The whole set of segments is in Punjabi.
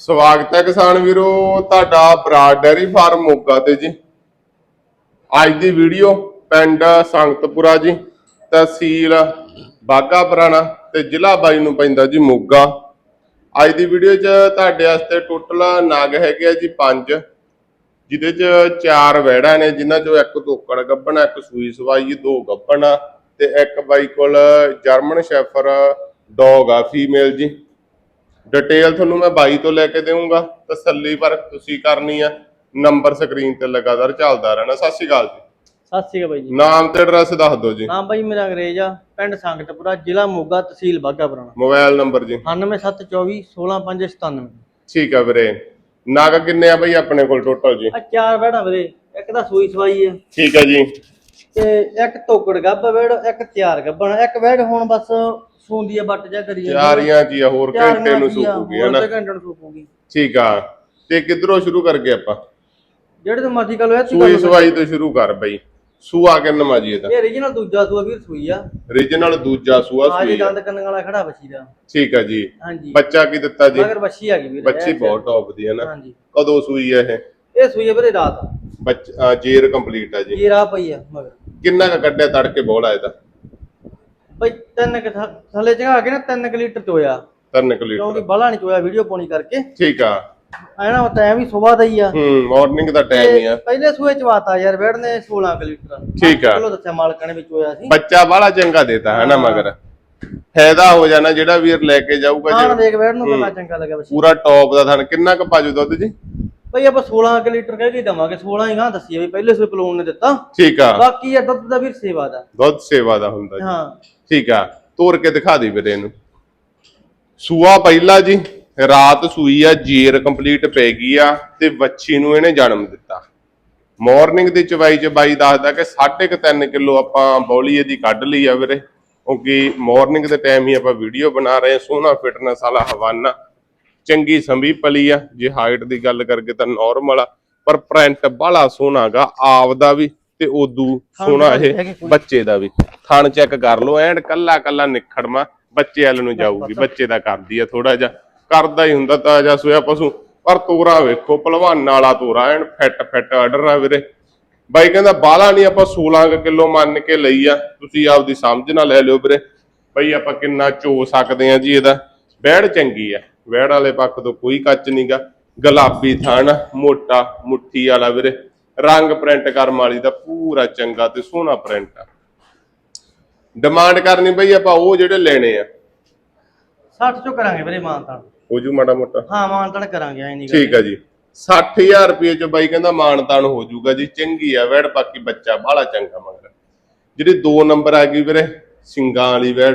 ਸਵਾਗਤ ਹੈ ਕਿਸਾਨ ਵੀਰੋ, ਤੁਹਾਡਾ ਬਰਾਡ ਡੈਰੀ ਫਾਰਮ ਮੋਗਾ ਤੇ ਜੀ। ਅੱਜ ਦੀ ਵੀਡੀਓ ਪਿੰਡ ਸੰਗਤਪੁਰਾ ਜੀ, ਤਹਿਸੀਲ ਬਾਗਾ ਪੁਰਾਣਾ ਤੇ ਜ਼ਿਲ੍ਹਾ ਬਾਈ ਨੂੰ ਪੈਂਦਾ ਜੀ ਮੋਗਾ। ਅੱਜ ਦੀ ਵੀਡੀਓ 'ਚ ਤੁਹਾਡੇ ਵਾਸਤੇ ਟੋਟਲ ਨਾਗ ਹੈਗੇ ਆ ਜੀ ਪੰਜ, ਜਿਹਦੇ 'ਚ ਚਾਰ ਵਹਿੜਾਂ ਨੇ, ਜਿਨ੍ਹਾਂ 'ਚੋਂ ਇੱਕ ਤੋਕੜ ਗੱਭਣਾ ਇੱਕ ਸੂਈ ਸਵਾਈ, ਦੋ ਗੱਭਣਾ ਤੇ ਇੱਕ ਬਾਈ ਕੋਲ ਜਰਮਨ ਸ਼ੈਫਰ, ਡੌਗ ਆ, ਫੀਮੇਲ ਜੀ। ਡਿਟੇਲ ਤੁਹਾਨੂੰ ਮੈਂ ਬਾਈ ਤੋਂ ਲੈ ਕੇ ਦੇਵਾਂਗਾ ਤਸੱਲੀ ਪਰ ਤੁਸੀਂ ਕਰਨੀ ਆ ਨੰਬਰ ਸਕਰੀਨ ਤੇ ਲਗਾਤਾਰ ਚੱਲਦਾ ਰਹਿਣਾ। ਸਤਿ ਸ਼੍ਰੀ ਅਕਾਲ ਜੀ। ਸਤਿ ਸ਼੍ਰੀ ਅਕਾਲ ਬਾਈ ਜੀ। ਨਾਮ ਤੇ ਐਡਰੈਸ ਦੱਸ ਦਿਓ ਜੀ। ਨਾਮ ਬਾਈ ਮੇਰਾ ਅੰਗਰੇਜ਼ ਆ ਪਿੰਡ ਸੰਗਤਪੁਰਾ ਜ਼ਿਲ੍ਹਾ ਮੋਗਾ ਤਹਿਸੀਲ ਬਾਘਾ ਪੁਰਾਣਾ ਮੋਬਾਈਲ ਨੰਬਰ ਜੀ 9724 16597 ਠੀਕ ਆ ਵੀਰੇ। ਨਗ ਕਿੰਨੇ ਆ ਬਈ ਆਪਣੇ ਕੋਲ ਟੋਟਲ ਜੀ? ਆ ਚਾਰ ਬੈੜਾ ਵੀਰੇ ਇੱਕ ਤਾਂ ਸੂਈ ਸਵਾਈ ਆ। ਠੀਕ ਆ ਜੀ। ਤੇ ਇੱਕ ਤੋਕੜ ਗੱਭ ਬੈੜ ਇੱਕ ਤਿਆਰ ਗੱਭਣ ਇੱਕ ਬੈੜ ਹੁਣ ਬਸ ਸੂੰਦੀ ਆ ਬੱਟ ਜਾ ਕਰੀ ਆ। ਚਾਰੀਆਂ ਜੀ ਆ? ਹੋਰ ਘੰਟੇ ਨੂੰ ਆ, ਸੁੱਕੂਗੀ ਹੋਰ ਹਨਾ ਤੇ ਘੰਟੇ ਨੂੰ ਸੁੱਕੂਗੀ। ਠੀਕ ਆ। ਤੇ ਕਿੱਧਰੋਂ ਸ਼ੁਰੂ ਕਰਕੇ ਆਪਾਂ? ਜਿਹੜੇ ਤੋਂ ਮਰਜ਼ੀ ਗੱਲ ਹੋਇਆ ਸੂਈ ਸਵਾਈ ਤੋਂ ਸ਼ੁਰੂ ਕਰ ਬਈ। ਸੂਆ ਕਿੰਨਾ ਜੀ ਇਹਦਾ? ਇਹ ਰੀਜਨਲ ਦੂਜਾ ਸੂਆ ਵੀਰ ਸੂਈ ਆ। ਰੀਜਨਲ ਦੂਜਾ ਸੂਆ ਆ ਜੀ ਸੂਈ ਆ। ਦੰਦ ਕੰਨ ਵਾਲਾ ਖੜਾ ਬੱਚੀ ਦਾ। ਠੀਕ ਆ ਜੀ। ਹਾਂਜੀ। ਬੱਚਾ ਕੀ ਦਿੱਤਾ ਜੀ? ਮਗਰ ਬੱਚੀ ਆ ਗਈ ਵੀਰ ਬੱਚੀ ਬਹੁਤ ਟੌਪ ਦੀ ਹੈ ਨਾ। ਹਾਂਜੀ। ਕਦੋਂ ਸੂਈ ਹੈ ਇਹ? ਇਹ ਸੂਈ ਆ ਵੀਰੇ ਰਾਤ। ਬੱਚਾ ਜੇਰ ਕੰਪਲੀਟ ਆ ਜੀ। ਇਹ ਰਾਹ ਪਈ ਆ ਮਗਰ। ਕਿੰਨਾ ਕ ਕੱਢਿਆ ਤੜਕੇ ਬੋਲਾ ਇਹਦਾ ਬਈ ਤਿੰਨ ਕੁ ਥੱਲੇ ਚਗਾ ਕੇ ਨਾ 3 ਲੀਟਰ ਚੋਇਆ ਤਿੰਨ ਕੁ ਲੀਟਰ। ਕਿਉਂਕਿ ਬਾਲਾ ਨਹੀਂ ਚੋਇਆ ਵੀਡੀਓ ਪਾਉਣੀ ਕਰਕੇ। ਠੀਕ ਆ। ਐਨਾ ਟਾਈਮ ਵੀ ਸਵੇਰ ਦਾ ਹੀ ਆ। ਹੂੰ ਮਾਰਨਿੰਗ ਦਾ ਟਾਈਮ ਹੀ ਆ। ਪਹਿਲੇ ਸੂਏ ਚਵਾਤਾ ਯਾਰ ਨੇ 16 ਕੁ ਲੀਟਰ। ਠੀਕ ਆ। ਚਲੋ ਦੱਸਿਆ ਮਾਲਕਾਂ ਨੇ ਵੀ ਚੋਇਆ ਸੀ। ਬੱਚਾ ਬਾਹਲਾ ਚੰਗਾ ਦੇਤਾ ਹੈ ਨਾ ਮਗਰ। ਫਾਇਦਾ ਹੋ ਜਾਣਾ ਜਿਹੜਾ ਵੀਰ ਲੈ ਕੇ ਜਾਊਗਾ ਹਾਂ ਦੇਖ ਬੈੜ ਨੂੰ ਕਿੰਨਾ ਚੰਗਾ ਲੱਗਿਆ ਪੂਰਾ ਟੌਪ ਦਾ ਥਣ। ਕਿੰਨਾ ਕ ਪਾਜੂ ਦੁੱਧ ਜੀ? ਬਈ ਆਪਾਂ 16 ਕੁ ਲੀਟਰ ਕਹਿ ਕੇ ਦਵਾਂਗੇ 16 ਹੀ ਗਾਂ ਦੱਸੀ ਆ ਵੀ ਪਹਿਲੇ ਸੂਏ ਪਲੂਨ ਨੇ ਦਿੱਤਾ। ਠੀਕ ਆ। ਬਾਕੀ ਇਹ ਦੁੱਧ ਦਾ ਵੀ ਸੇਵਾ ਦਾ। ਦੁੱਧ ਸੇਵਾ ਦਾ ਹੁੰਦਾ ਜੀ। ਹਾਂ। ਠੀਕ ਆ। ਤੋੜ ਕੇ ਦਿਖਾ ਦੇ ਵੀਰੇ ਇਹਨੂੰ। ਸੂਆ ਪਹਿਲਾ ਜੀ ਰਾਤ ਸੂਈ ਆ ਜੀਰ ਕੰਪਲੀਟ ਪੈ ਗਈ ਆ ਤੇ ਵੱਛੀ ਨੂੰ ਇਹਨੇ ਜਨਮ ਦਿੱਤਾ। ਮਾਰਨਿੰਗ ਦੀ ਚਵਾਈ ਚ ਬਾਈ ਦੱਸਦਾ ਕਿ 3.5 ਕਿਲੋ ਆਪਾਂ ਬੌਲੀ ਇਹਦੀ ਕੱਢ ਲਈ ਆ ਵੀਰੇ। ਕਿਉਂਕਿ ਮਾਰਨਿੰਗ ਦੇ ਟਾਈਮ ਹੀ ਆਪਾਂ ਵੀਡੀਓ ਬਣਾ ਰਹੇ ਸੋਹਣਾ ਫਿਟਨੈਸ ਵਾਲਾ ਹਵਾਨਾ। ਚੰਗੀ ਸੰਭੀ ਪਲੀ ਆ। ਜੇ ਹਾਈਟ ਦੀ ਗੱਲ ਕਰਕੇ ਤਾਂ ਨਾਰਮਲ ਆ ਪਰ ਪ੍ਰਿੰਟ ਬਾਲਾ ਸੋਹਣਾਗਾ ਆਪਦਾ ਵੀ ਤੇ ਉਦੂ ਸੋਹਣਾ ਇਹ ਬੱਚੇ ਦਾ ਵੀ। ਥਣ ਚੈੱਕ ਕਰ ਲਓ ਐਂਡ ਕੱਲਾ ਕੱਲਾ ਨਿਖੜਮਾ ਬੱਚੇ ਵਾਲ ਨੂੰ ਜਾਊਗੀ ਬੱਚੇ ਦਾ ਕਰਦੀ ਆ ਥੋੜਾ ਜਿਹਾ। ਕਰਦਾ ਹੀ ਹੁੰਦਾ ਤਾਜਾ ਸੋਇਆ ਪਸ਼ੂ ਪਰ ਤੋਰਾ ਵੇਖੋ ਪਹਿਲਵਾਨਾਂ ਵਾਲਾ ਤੋਰਾ ਐਨ ਫਿੱਟ ਫਿੱਟ ਆਰਡਰ ਆ ਵੀਰੇ। ਬਾਈ ਕਹਿੰਦਾ ਬਾਲਾ ਨਹੀਂ ਆਪਾਂ 16 ਕਿਲੋ ਮੰਨ ਕੇ ਲਈ ਆ। ਤੁਸੀਂ ਆਪਦੀ ਸਮਝ ਨਾਲ ਲੈ ਲਿਓ ਵੀਰੇ। ਬਈ ਆਪਾਂ ਕਿੰਨਾ ਚੋ ਸਕਦੇ ਆ ਜੀ ਇਹਦਾ। ਵਹਿੜ ਚੰਗੀ ਆ। ਵਹਿੜ ਵਾਲੇ ਪੱਖ ਤੋਂ ਕੋਈ ਕੱਚ ਨਹੀਂਗਾ ਗੁਲਾਬੀ ਥਣ ਮੋਟਾ ਮੁੱਠੀ ਵਾਲਾ ਵੀਰੇ। ਰੰਗ ਪ੍ਰਿੰਟ ਕਰਮ ਵਾਲੀ ਦਾ ਪੂਰਾ ਚੰਗਾ ਤੇ ਸੋਹਣਾ ਪ੍ਰਿੰਟ ਆ। ਡਿਮਾਂਡ ਕਰਨੀ ਬਈ ਆਪਾਂ ਉਹ ਜਿਹੜੇ ਲੈਣੇ ਆ। 60 ਚੋਂ ਕਰਾਂਗੇ ਵੀਰੇ ਮਾਨਤਾਨ। ਹੋ ਜੂ ਮਾੜਾ ਮੋਟਾ। ਹਾਂ ਮਾਨਤਾਨ ਕਰਾਂਗੇ ਐ ਨਹੀਂ ਠੀਕ ਆ ਜੀ। 60000 ਰੁਪਏ ਚ ਬਾਈ ਕਹਿੰਦਾ ਮਾਨਤਾਨ ਹੋ ਜਾਊਗਾ ਜੀ। ਚੰਗੀ ਆ ਵੈੜ ਬਾਕੀ ਬੱਚਾ ਬਾਹਲਾ ਚੰਗਾ ਮਗਰ ਜਿਹੜੀ 2 ਨੰਬਰ ਆ ਗਈ ਵੀਰੇ ਸਿੰਗਾਂ ਵਾਲੀ ਵੈੜ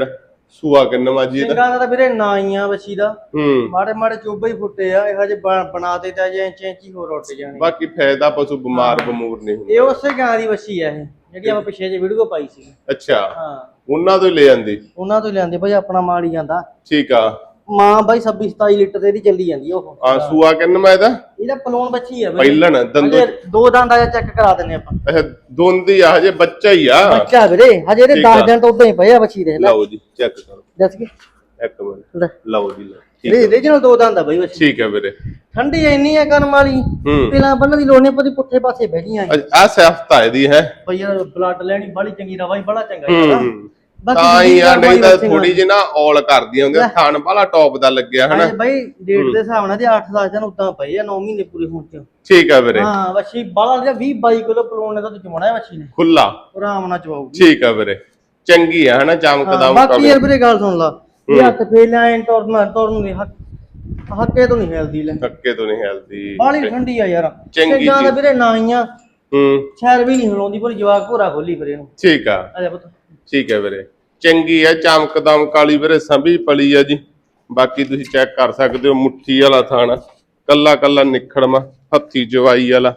ਸੂਆ ਕਿੰਨਵਾ ਜੀ ਇਹਦਾ? ਸਿੰਘਾਂ ਦਾ ਤਾਂ ਵੀਰੇ ਨਾ ਹੀ ਆ ਬੱਚੀ ਦਾ। ਹੂੰ। ਮਾੜੇ ਮਾੜੇ ਚੋਬੇ ਹੀ ਫੁੱਟੇ ਆ ਇਹ ਹਜੇ ਬਣਾ ਦੇ ਤਾਂ ਜੇ ਇੰਚ ਇੰਚ ਹੀ ਹੋਰ ਉੱਟ ਜਾਣੇ। ਬਾਕੀ ਫਾਇਦਾ ਪਸ਼ੂ ਬਿਮਾਰ ਬਮੂਰ ਨਹੀਂ ਹੁੰਦਾ। ਇਹ ਉਸੇ ਗਾਂ ਦੀ ਵੱਛੀ ਆ ਇਹ ਜਿਹੜੀ ਆਪਾਂ ਪਿੱਛੇ ਜੇ ਵੀਡੀਓ ਪਾਈ ਸੀ। ਅੱਛਾ। ਹਾਂ। ਉਹਨਾਂ ਤੋਂ ਹੀ ਲੈ ਜਾਂਦੀ ਉਹਨਾਂ ਤੋਂ ਹੀ ਲਿਆਂਦੇ ਭਾਈ ਆਪਣਾ ਮਾਲ ਹੀ ਜਾਂਦਾ ਠੀਕ ਆ। ਮਾਂ ਬਾਈ 26 27 ਲੀਟਰ ਤੇ ਇਹਦੀ ਚੱਲੀ ਜਾਂਦੀ ਆ ਉਹ। ਆ ਸੂਆ ਕਿੰਨਵਾ ਇਹਦਾ? ਇਹਦਾ ਪਲੋਨ ਬੱਚੀ ਆ ਬਈ। ਪਹਿਲਣ ਦੰਦੋ ਹਜੇ ਦੋ ਦੰਦ ਆ ਚੈੱਕ ਕਰਾ ਦਿੰਨੇ ਆਪਾਂ। ਅੱਛਾ ਦੋਂਦੀ ਆ ਹਜੇ ਬੱਚਾ ਹੀ ਆ। ਬੱਚਾ ਵੀਰੇ ਹਜੇ ਇਹਦੇ ਠੀਕ ਆ। 10 ਦਿਨ ਤੋਂ ਉਦਾਂ ਹੀ ਪਏ ਆ ਬੱਚੀ ਦੇਖ ਲੈ। ਲਓ ਜੀ ਚੈੱਕ ਕਰੋ। ਦੱਸ ਕੇ? ਇੱਕ ਮਿੰਟ। ਲੈ। ਲਓ ਜੀ ਲਓ। ਠੀਕ। ਇਹ ਰੀਜਨਲ ਦੋ ਦੰਦ ਆ ਬਈ ਬੱਚੀ। ਠੀਕ ਹੈ ਵੀਰੇ। ਠੰਡੀ ਇੰਨੀ ਆ ਕਰਨ ਵਾਲੀ। ਹੂੰ। ਪਹਿਲਾਂ ਬੰਨ ਦੀ ਲੋੜ ਨਹੀਂ ਪਤੀ ਪੁੱਠੇ ਪਾਸੇ ਬੈਠੀਆਂ ਆ ਸਿਫਤ ਆ ਇਹਦੀ ਹੈ। ਬਈ ਯਾਰ ਬਲੱਡ ਲੈਣੀ ਬੜੀ ਚੰਗੀ ਰਵਾ ਹੀ ਬੜਾ ਚੰਗਾ। ਹੂੰ। ਬਾਕੀ ਤਾਂ ਹੀ ਆ ਨਹੀਂ ਤਾਂ ਥੋੜੀ ਜਿਹੀ ਨਾ ਔਲ ਕਰਦੀਆਂ ਹੁੰਦੀਆਂ ਥਣ ਵਾਲਾ ਟੌਪ ਦਾ ਲੱਗਿਆ ਹਨਾ? ਬਈ ਡੇਟ ਦੇ ਹਿਸਾਬ ਨਾਲ ਤੇ 8-10 ਦਿਨ ਉਦਾਂ ਪਏ ਆ 9 ਮਹੀਨੇ ਪੂਰੇ ਹੋਣ ਚ। ਠੀਕ ਆ ਵੀਰੇ। ਹਾਂ ਬੱਚੀ ਬਾਲਾ ਜਿਹੜਾ 20 22 ਕਿਲੋ ਪਲੋਣ ਨੇ ਤਾਂ ਹੈ ਬੱਚੀ ਨੇ। ਖੁੱਲਾ। ਆਰਾਮ ਨਾਲ ਚਵਾਉਗੀ ਠੀਕ ਆ ਵੀਰੇ। ਚੰਗੀ ਆ ਹਨਾ? ਚਮਕਦਾ ਬਾਕੀ ਯਾਰ ਵੀਰੇ ਗੱਲ ਸੁਣ ਲਾ। ਇਹ ਹੱਥ ਫੇਲਿਆ ਐਂ ਤੁਰਨ ਤੁਰਨ ਦੇ ਹੱਕ ਹੱਕੇ ਤੋਂ ਨਹੀਂ ਹਿਲਦੀ ਲੈ। ਥੱਕੇ ਤੋਂ ਨਹੀਂ ਹਿਲਦੀ। ਬਾਲੀ ਠੰਡੀ ਆ ਯਾਰ। ਚੰਗੀ ਜਾਂ ਤਾਂ ਵੀਰੇ ਨਾ ਹੀ ਆ ਹੂੰ। ਸ਼ਹਿਰ ਵੀ ਨਹੀਂ ਹਿਲਾਉਂਦੀ ਪਰ ਜਵਾਕ ਭੋਰਾ ਖੋਲੀ ਫਿਰ ਇਹਨੂੰ। ਠੀਕ ਆ। ਆ ਜਾ ਪੁੱਤ। ਠੀਕ ਹੈ ਵੀਰੇ। ਚੰਗੀ ਆ ਚਮਕਦਮ ਕਾਲੀ ਵੀਰੇ ਸੰਭੀ ਪਲੀ ਆ ਜੀ। ਬਾਕੀ ਤੁਸੀਂ ਚੈੱਕ ਕਰ ਸਕਦੇ ਹੋ ਮੁੱਠੀ ਵਾਲਾ ਥਾਣਾ। ਕੱਲਾ ਕੱਲਾ ਨਿਖੜਮਾ ਹੱਥੀ ਜਵਾਈ ਵਾਲਾ।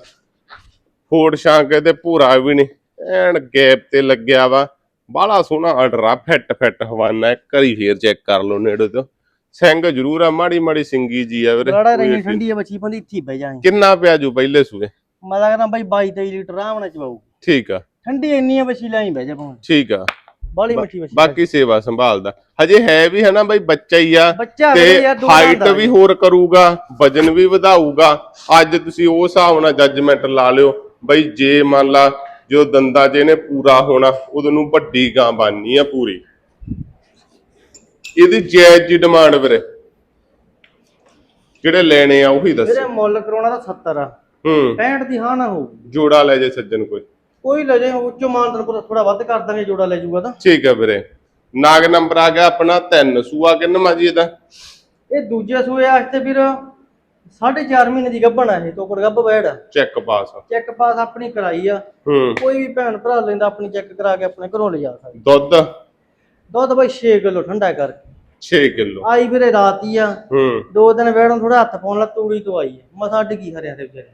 ਫੋੜ ਸ਼ਾਂਕ ਇਹਦੇ ਭੂਰਾ ਵੀ ਨਹੀਂ। ਐਨ ਗੈਪ ਤੇ ਲੱਗਿਆ ਵਾ। ਬਾਹਲਾ ਸੋਹਣਾ ਆ ਫਿੱਟ ਫਿੱਟ ਹਵਾਨਾ। ਇੱਕ ਵਾਰੀ ਫੇਰ ਚੈੱਕ ਕਰ ਲਓ ਨੇੜੇ ਤੋਂ। ਸਿੰਘ ਜ਼ਰੂਰ ਆ ਮਾੜੀ ਮਾੜੀ ਸਿੰਗੀ ਜੀ ਆ ਵੀਰੇ। ਬੜਾ ਰਹੀ ਠੰਡੀ ਆ ਬੱਚੀ ਪੰਦੀ ਇੱਥੇ ਹੀ ਬਹਿ ਜਾਏ। ਕਿੰਨਾ ਪਿਆ ਜੂ ਪਹਿਲੇ ਸੂਏ? ਮੈਂ ਤਾਂ ਕਹਿੰਦਾ ਬਾਈ 22 23 ਲੀਟਰ ਨਾਲ ਚਵਾਉ ਠੀਕ ਆ। ਠੰਡੀ ਇੰਨੀ ਆ ਬੱਚੀ ਲੈ ਹੀ ਬਹਿ ਜਾ ਭਾਵੇਂ। ਠੀਕ ਆ। ਬਾਲੀ ਮਿੱਠੀ ਬੱਚੀ ਬਾਕੀ ਸੇਵਾ ਸੰਭਾਲਦਾ। ਹਜੇ ਹੈ ਵੀ ਹੈ ਨਾ ਬਈ ਬੱਚਾ ਹੀ ਆ ਤੇ ਵੀਰੇ ਦੋ ਹਾਈਟ ਦਾ ਵੀ ਹੋਰ ਕਰੂਗਾ ਵਜਨ ਵੀ ਵਧਾਊਗਾ। ਅੱਜ ਤੁਸੀਂ ਉਸ ਹਿਸਾਬ ਨਾਲ ਜੱਜਮੈਂਟ ਲਾ ਲਿਓ। ਬਈ ਜੇ ਮੰਨ ਲਾ ਜੋ ਦੰਦਾ ਚ ਇਹਨੇ ਪੂਰਾ ਹੋਣਾ ਉਦੋਂ ਨੂੰ ਵੱਡੀ ਗਾਂ ਬਣਨੀ ਆ ਪੂਰੀ। ਇਹਦੀ ਜਾਇਜ਼ ਜੀ ਡਿਮਾਂਡ ਵੀਰੇ। ਜਿਹੜੇ ਲੈਣੇ ਆ ਉਹੀ ਵੀਰੇ ਦੱਸੋ। ਮੁੱਲ ਕਰਾਉਣਾ ਤਾਂ 70 ਆ। ਹੂੰ। 65 ਦੀ ਹਾਂ ਨਾ ਹੋਊਗੀ ਜੋੜਾ ਲੈ ਜੇ ਸੱਜਣ ਕੋਈ। ਕੋਈ ਲੈ ਜੇ ਉੱਚੋ ਮਾਨ ਤੈਨੂੰ ਥੋੜਾ ਵੱਧ ਕਰ ਦਾਂਗੇ ਜੋੜਾ ਲੈ ਜਾਊਗਾ ਤਾਂ। ਠੀਕ ਹੈ ਵੀਰੇ। ਨਾਗ ਨੰਬਰ ਆ ਗਿਆ ਆਪਣਾ 3 ਸੂਆ ਕਿੰਨਾ ਜੀ ਇਹਦਾ? ਇਹ ਦੂਜੇ ਸੂਏ ਵਾਸਤੇ ਵੀਰ 4.5 ਮਹੀਨੇ ਦੀ ਗੱਭਣ ਆ ਇਹ ਤੋਕੜ ਗੱਭ ਬੈੜ। ਚੈੱਕ ਪਾਸ ਚੈੱਕ ਪਾਸ ਆਪਣੀ ਕਰਾਈ ਆ। ਹੂੰ। ਕੋਈ ਵੀ ਭੈਣ ਭਰਾ ਲੈਂਦਾ ਆਪਣੀ ਚੈੱਕ ਕਰਾ ਕੇ ਆਪਣੇ ਘਰੋਂ ਲੈ ਜਾ ਸਕਦਾ। ਦੁੱਧ? ਦੁੱਧ ਬਈ 6 ਕਿਲੋ ਠੰਡਾ ਕਰਕੇ 6 ਕਿਲੋ। ਆਈ ਵੀਰੇ ਰਾਤ ਹੀ ਆ। ਹੂੰ। ਦੋ ਦਿਨ ਵੇੜੋਂ ਥੋੜਾ ਹੱਥ ਪਾਉਣ ਲਾ ਤੂੜੀ ਤੋਂ ਆਈ ਮਸਾ ਡਿੱਗੀ ਹਰਿਆਂ ਦੇ ਵਿਚਾਰੇ।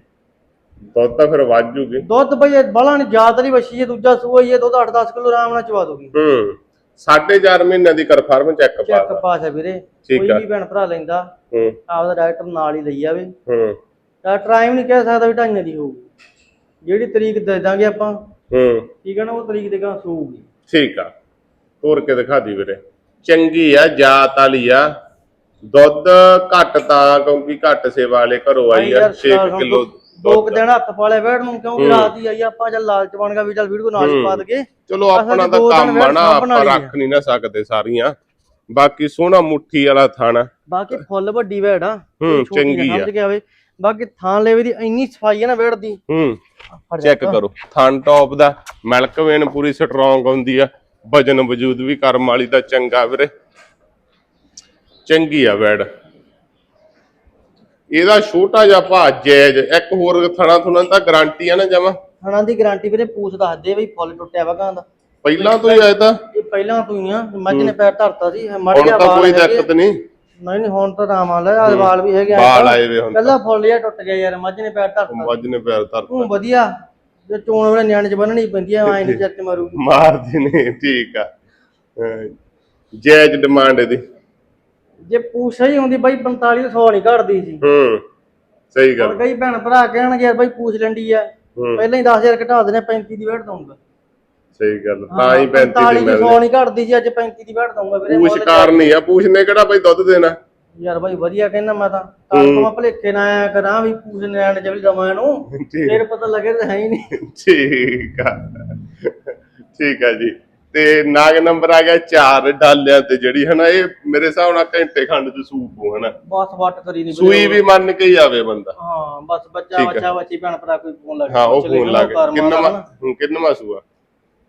ਦੁੱਧ ਤਾਂ ਫਿਰ ਵੱਧ ਜੂਗੀ। ਦੁੱਧ ਬਈ ਬਾਲਾ ਨੇ ਜ਼ਿਆਦਾ ਨਹੀਂ ਵਛੀ ਹੈ ਦੂਜਾ ਸੂਆ ਹੀ ਹੈ ਦੁੱਧ 8-10 ਕਿਲੋ ਆਰਾਮ ਨਾਲ ਚਵਾ ਦੂਗੀ ਹੂੰ ਸਾਢੇ ਚਾਰ ਮਹੀਨਿਆਂ ਦੀ ਕਨਫਰਮ ਚੈੱਕ ਚੈੱਕ ਪਾ ਪਾਸ ਹੈ ਵੀਰੇ ਕੋਈ। ਵੀ ਭੈਣ ਭਰਾ ਲੈਂਦਾ ਹੂੰ। ਆਪਦਾ ਡਾਕਟਰ ਨਾਲ ਹੀ ਲਈ ਜਾਵੇ। ਹੂੰ। ਡਾਕਟਰ ਆਇਮ ਨਹੀਂ ਕਹਿ ਸਕਦਾ ਵੀ ਢਾਈਆਂ ਦੀ ਹੋਊਗੀ। ਜਿਹੜੀ ਤਰੀਕ ਦੇ ਦਾਂਗੇ ਆਪਾਂ ਹੂੰ। ਠੀਕ ਹੈ ਨਾ ਉਹ ਤਰੀਕ ਦੇ ਗਾਂ ਸੂਗੀ ਠੀਕ ਆ। ਤੋਰ ਕੇ ਦਿਖਾ ਦੀ ਵੀਰੇ। ਚੰਗੀ ਆ ਜਾਤ ਵਾਲੀ ਆ। ਦੁੱਧ ਘੱਟ ਤਾਂ ਕਿਉਂਕਿ ਘੱਟ ਸੇਵਾ ਵਾਲੇ ਘਰੋਂ ਆਈ ਆ 6 ਕਿਲੋ ਦੋ ਕੁ ਦਿਨ ਹੱਥ ਪਾਲੇ ਬੈਠ ਨੂੰ ਕਿਉਂਕਿ ਰਾਤ ਹੀ ਆਈ ਆਪਾਂ ਚੱਲ ਲਾਲਚ ਬਣ ਗਿਆ ਵੀ ਚੱਲ ਵੀਡੀਓ ਨਾਲ ਹੀ ਪਾ ਦਗੇ ਚਲੋ ਆਪਣਾ ਤਾਂ ਕੰਮ ਆ ਨਾ ਆਪਾਂ। ਰੱਖ ਨਹੀਂ ਨਾ ਸਕਦੇ ਸਾਰੀਆਂ। ਬਾਕੀ ਸੋਹਣਾ ਮੁੱਠੀ ਵਾਲਾ ਥਾਣਾ। ਬਾਕੀ ਫੁੱਲ ਵੱਡੀ ਵੇੜ ਆ ਹੂੰ, ਚੰਗੀ ਆ। ਸਮਝ ਕੇ ਆਵੇ। ਬਾਕੀ ਥਾਂ ਲੈਵੇ ਦੀ ਇੰਨੀ ਸਫ਼ਾਈ ਹੈ ਨਾ ਵੇੜ ਦੀ। ਹੂੰ ਚੈੱਕ ਕਰੋ। ਥਣ ਟੌਪ ਦਾ ਮਿਲਕ ਵੇਨ ਪੂਰੀ ਸਟਰੋਂਗ ਹੁੰਦੀ ਆ। ਵਜਨ ਵਜੂਦ ਵੀ ਕਰਮ ਵਾਲੀ ਦਾ ਚੰਗਾ ਵੀਰੇ। ਚੰਗੀ ਆ ਵੈੜ ਇਹਦਾ ਛੋਟਾ ਜਿਹਾ ਭਾ ਜੈਜ ਇੱਕ ਹੋਰ ਥਣਾ ਥੁਣਾ ਤਾਂ ਗਾਰੰਟੀ ਆ ਨਾ ਜਮਾ? ਥਾਣਾ ਦੀ ਗਾਰੰਟੀ ਵੀਰੇ ਪੂਛ ਦੱਸਦੇ ਬਈ ਫੁੱਲ ਟੁੱਟਿਆ ਵਾ ਗਾਂ ਦਾ। ਪਹਿਲਾਂ ਤੋਂ ਹੀ ਆਇਆ ਤਾਂ। ਇਹ ਪਹਿਲਾਂ ਤੋਂ ਹੀ ਆ ਮੱਝ ਨੇ ਪੈਰ ਧਰਤਾ ਸੀ ਮੜ ਹੁਣ ਗਿਆ ਤਾਂ ਵਾਲ ਕੋਈ ਹੈਗੇ। ਦਿੱਕਤ ਨਹੀਂ। ਨਹੀਂ ਨਹੀਂ ਹੁਣ ਤਾਂ ਰਾਮ ਆਲਾ ਆ ਵਾਲ ਵੀ ਹੈਗੇ ਆ। ਵਾਲ ਆਏ ਵੇ ਹੁਣ ਤਾਂ। ਪਹਿਲਾਂ ਫੁੱਲ ਜਿਹਾ ਟੁੱਟ ਗਿਆ ਯਾਰ ਮੱਝ ਨੇ ਪੈਰ ਧਰਤਾ। ਮੱਝ ਨੇ ਪੈਰ ਧਰ ਤੂੰ ਵਧੀਆ। ਜੇ ਚੋਣ ਵੇਲੇ ਨਿਆਣੇ ਚ ਬੰਨਣੀ ਪੈਂਦੀ ਆ ਐਂ ਨਹੀਂ ਚੱਕ ਮਾਰੂਗੀ। ਮਾਰਦੇ ਨੇ ਠੀਕ ਆ। ਜੈਜ ਡਿਮਾਂਡ ਇਹਦੀ। ਜੇ ਪੂਛ ਸਹੀ ਹੁੰਦੀ ਬਾਈ 45 100 ਨਹੀਂ ਘਟਦੀ ਸੀ। ਹੂੰ ਸਹੀ ਹੁਣ ਗੱਲ ਕਈ ਭੈਣ ਭਰਾ ਕਹਿਣਗੇ ਯਾਰ ਬਾਈ ਪੂਛ ਲੰਡੀ ਆ। ਹੂੰ। ਪਹਿਲਾਂ ਹੀ 10000 ਘਟਾ ਦੇਣੇ 35 ਦੀ ਵੇਟ ਦਊਂਗਾ। ਸਹੀ ਗੱਲ ਤਾਂ ਹੀ 35 ਦੀ 45 ਮਿਲਦੀ 100 ਨਹੀਂ ਘਟਦੀ ਸੀ ਅੱਜ 35 ਦੀ ਵੇਟ ਦਊਂਗਾ ਵੀਰੇ ਪੂਛ ਮੁੱਲ ਕਾਰ ਨਹੀਂ ਆ ਪੂਛ ਨੇ ਕਿਹੜਾ ਬਈ ਦੁੱਧ ਦੇਣਾ? ਯਾਰ ਬਾਈ ਵਧੀਆ ਕਹਿੰਦਾ ਮੈਂ ਤਾਂ ਤਾਂ ਤੋਂ ਮੈਂ ਭਲੇਖੇ ਨਾ ਆਇਆ ਕਰਾਂ ਵੀ ਪੂਛ ਨਿਆਣੇ ਜਵਲੀ ਦਵਾਂ ਇਹਨੂੰ ਠੀਕ। ਫਿਰ ਪਤਾ ਲੱਗੇ ਤਾਂ ਹੈ ਹੀ ਨਹੀਂ। ਠੀਕ ਆ। ਠੀਕ ਆ ਜੀ। ਤੇ ਨਾਗ ਨੰਬਰ ਆ ਗਿਆ 4 ਡਾਲਿਆਂ ਤੇ ਜਿਹੜੀ ਹਨਾ ਇਹ ਮੇਰੇ ਹਿਸਾਬ ਨਾਲ ਘੰਟੇ ਖੰਡ ਚ ਸੂਪ ਹੋ ਹਨਾ। ਬਸ ਵੱਟ ਕਰੀ ਨਹੀਂ ਸੂਈ ਵੀ ਮੰਨ ਕੇ ਹੀ ਆਵੇ ਬੰਦਾ। ਹਾਂ ਬਸ ਬੱਚਾ। ਬੱਚਾ ਬੱਚੀ ਭੈਣ ਭਰਾ ਕੋਈ ਫੋਨ ਲੱਗ ਹਾਂ ਉਹ ਪੁੱਛ ਲੈ ਫੋਨ ਨਾ ਲਾ ਕੇ। ਘਰ ਕਿੰਨਾ ਮਾਰਦਾ ਨਾ। ਕਿੰਨਾ ਸੂਆ?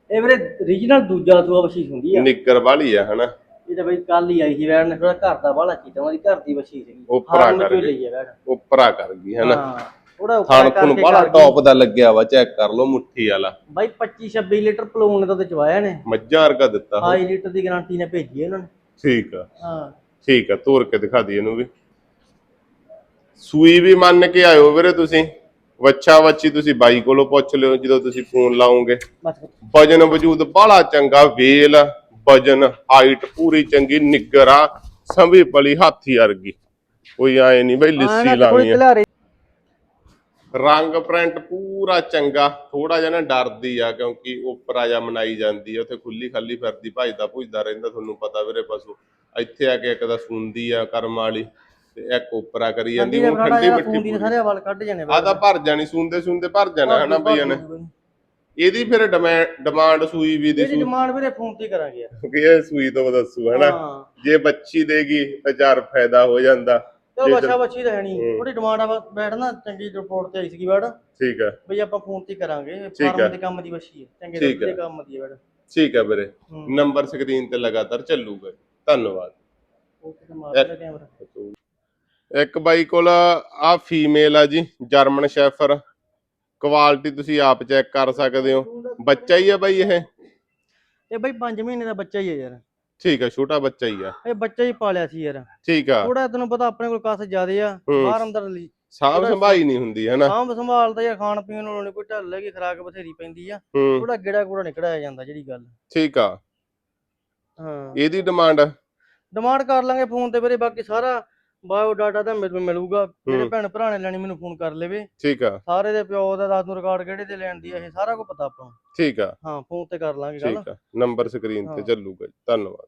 ਇਹ ਵੀਰੇ ਰੀਜਨਲ ਦੂਜਾ ਸੂਆ ਵਸ਼ੀ ਹੁੰਦੀ ਆ। ਨਿੱਕਰ ਵਾਲੀ ਆ ਹਨਾ। ਇਹ ਤਾਂ ਬਈ ਕੱਲ ਹੀ ਆਈ ਸੀ ਵੈਣ ਨੇ ਥੋੜਾ ਘਰ ਦਾ ਬਾਹਲਾ ਕੀਤਾ ਉਹਦੀ ਘਰ ਦੀ ਵਸ਼ੀ ਸੀ ਉਹ ਭਰਾ ਫਾਰਮ ਚੋਂ ਹੀ ਕਰਕੇ। ਲਈ ਆ ਵੈਣ। ਉੱਪਰਾ ਕਰ ਗਈ ਹਨਾ। ਥੋੜਾ ਥਾਣ ਥੁਣ ਬੜਾ। ਟੌਪ ਦਾ ਲੱਗਿਆ ਵਾ ਚੈੱਕ ਕਰ ਲਓ ਮੁੱਠੀ ਵਾਲਾ। ਬਾਈ 25 26 ਲੀਟਰ ਪਲੂਨ ਦਾ ਤੇ ਚਵਾਇਆ ਨੇ। ਮੱਝਾਂ ਵਰਗਾ ਦਿੱਤਾ ਹੋਇਆ। 22 ਲੀਟਰ ਦੀ ਗਾਰੰਟੀ ਨੇ ਭੇਜੀ ਇਹਨਾਂ ਨੇ। ਠੀਕ ਆ। ਹਾਂ। ਠੀਕ ਆ ਤੋਰ ਕੇ ਦਿਖਾ ਦੀ ਇਹਨੂੰ ਵੀ। ਸੂਈ ਵੀ ਮੰਨ ਕੇ ਆਇਓ ਵੀਰੇ ਤੁਸੀਂ। ਵੱਛਾ ਵੱਛੀ ਤੁਸੀਂ ਬਾਈ ਕੋਲੋਂ ਪੁੱਛ ਲਿਓ ਜਦੋਂ ਤੁਸੀਂ ਫੋਨ ਬਸ ਵਜਨ ਵਜੂਦ ਬਾਹਲਾ ਚੰਗਾ ਵੇਲ ਵਜਨ ਹਾਈਟ ਪੂਰੀ ਚੰਗੀ ਨਿੱਗਰ ਸੰਭੀ ਪਲੀ ਹਾਥੀ ਵਰਗੀ। ਕੋਈ ਆਏ ਨਹੀਂ ਬਈ ਲਿੱਸੀ ਖਿਲਾਰੇ ਰੰਗ ਪ੍ਰਿੰਟ ਪੂਰਾ ਚੰਗਾ। ਥੋੜਾ ਜਿਹਾ ਨਾ ਡਰਦੀ ਆ ਕਿਉਂਕਿ ਉੱਪਰ ਜਾ ਮਨਾਈ ਜਾਂਦੀ ਆ ਉੱਥੇ ਖੁੱਲੀ ਖਾਲੀ ਫਿਰਦੀ ਭਜਦਾ ਭੁਜਦਾ ਰਹਿੰਦਾ ਤੁਹਾਨੂੰ ਪਤਾ ਵੀਰੇ ਪਸ਼ੂ। ਇੱਥੇ ਆ ਕੇ ਇੱਕ ਤਾਂ ਸੁੰਦੀ ਆ ਕਰਮ ਵਾਲੀ ਤੇ ਇੱਕ ਉੱਪਰਾ ਕਰੀ ਜਾਂਦੀ ਉਹ ਦੇ ਠੰਡੀ ਮਿੱਠੀ ਦੀ ਸਾਰੇ ਵਾਲ ਕੱਢ ਜਾਣੇ ਆ ਤਾਂ ਭਰ ਜਾਣੀ ਸੁੰਦੇ ਸੁੰਦੇ ਭਰ ਜਾਣਾ ਹਨਾ ਬਈਆਂ ਨੇ ਇਹਦੀ ਫਿਰ ਡਿਮਾਂਡ ਸੂਈ ਵੀ ਦੀ ਡਿਮਾਂਡ ਵੀਰੇ ਫੋਨ ਤੇ ਕਰਾਂਗੇ। ਕਿ ਇਹ ਸੂਈ ਤੋਂ ਦੱਸੂ ਹਨਾ। ਜੇ ਬੱਚੀ ਦੇਗੀ ਤਾਂ ਚਾਰ ਫਾਇਦਾ ਹੋ ਜਾਂਦਾ। ਚਲੋ ਜੇ ਬੱਚਾ ਬੱਚੀ ਰਹਿਣੀ। ਹੂੰ। ਥੋੜੀ ਡਿਮਾਂਡ ਆ ਬੈਠਣਾ ਚੰਗੀ ਰਿਪੋਰਟ ਤੇ ਆਈ ਸੀਗੀ ਬੈਠ। ਠੀਕ ਆ। ਬਈ ਆਪਾਂ ਫੋਨ ਤੇ ਹੀ ਕਰਾਂਗੇ। ਫਾਰਮ ਦੇ ਕੰਮ ਦੀ ਵਸ਼ੀ ਹੈ ਚੰਗੇ ਠੀਕ ਦੇ ਆ। ਕੰਮ ਦੀ ਹੈ ਬੈਠ। ਠੀਕ ਆ ਵੀਰੇ। ਹੂੰ। ਨੰਬਰ ਸਕਰੀਨ ਤੇ ਲਗਾਤਾਰ ਚੱਲੂਗਾ। ਧੰਨਵਾਦ। ਮਾਰ ਕੈਮਰਾ ਇੱਕ ਬਾਈ ਕੋਲ ਆ ਫੀਮੇਲ ਆ ਜੀ ਜਰਮਨ ਸ਼ੈਫਰ ਕੁਆਲਿਟੀ ਤੁਸੀਂ ਆਪ ਚੈੱਕ ਕਰ ਸਕਦੇ ਹੋ। ਬੱਚਾ ਹੀ ਆ ਬਾਈ ਇਹ? ਇਹ ਬਈ 5 ਮਹੀਨੇ ਦਾ ਬੱਚਾ ਹੀ ਹੈ ਯਾਰ। ਠੀਕ ਆ ਛੋਟਾ ਬੱਚਾ ਹੀ ਆ। ਇਹ ਬੱਚਾ ਹੀ ਪਾਲਿਆ ਸੀ ਯਾਰ। ਠੀਕ ਆ। ਥੋੜਾ ਤੈਨੂੰ ਪਤਾ ਆਪਣੇ ਕੋਲ ਕਾਸ ਜ਼ਿਆਦੇ ਆ। ਬਾਹਰ ਅੰਦਰ ਲਈ ਸਾਂਭ ਸੰਭਾਈ ਨਹੀਂ ਹੁੰਦੀ ਹੈ ਨਾ? ਆਮ ਸੰਭਾਲਦਾ ਯਾਰ ਖਾਣ ਪੀਣ ਨੂੰ ਕੋਈ ਢੱਲ ਹੈਗੀ ਖਰਾਕ ਬਥੇਰੀ ਪੈਂਦੀ ਆ। ਥੋੜਾ ਗੇੜਾ ਗੂੜਾ ਨਿਕੜਾਇਆ ਜਾਂਦਾ ਜਿਹੜੀ ਗੱਲ। ਠੀਕ ਆ। ਹਾਂ। ਇਹਦੀ ਡਿਮਾਂਡ? ਡਿਮਾਂਡ ਕਰ ਲਾਂਗੇ ਫੋਨ ਤੇ ਵੀਰੇ ਬਾਕੀ ਸਾਰਾ ਬਾਇਓ ਡਾਟਾ ਤਾਂ ਮੈਨੂੰ ਮਿਲੂਗਾ। ਹੂੰ। ਭੈਣ ਭਰਾ ਨੇ ਲੈਣੀ ਮੈਨੂੰ ਫੋਨ ਕਰ ਲਵੇ। ਠੀਕ ਆ। ਸਾਰੇ ਦੇ ਪਿਓ ਦਾ ਦਾਦ ਨੂੰ ਰਿਕਾਰਡ ਕਿਹੜੇ ਤੇ ਲੈਣ ਦੀ ਇਹ ਸਾਰਾ ਕੁਝ ਪਤਾ ਆਪਾਂ ਨੂੰ। ਠੀਕ ਆ। ਹਾਂ ਫੋਨ ਤੇ ਕਰ ਲਾਂਗੇ ਗੱਲ। ਠੀਕ ਆ। ਨੰਬਰ ਸਕਰੀਨ ਤੇ। ਚੱਲੂਗਾ ਜੀ। ਧੰਨਵਾਦ।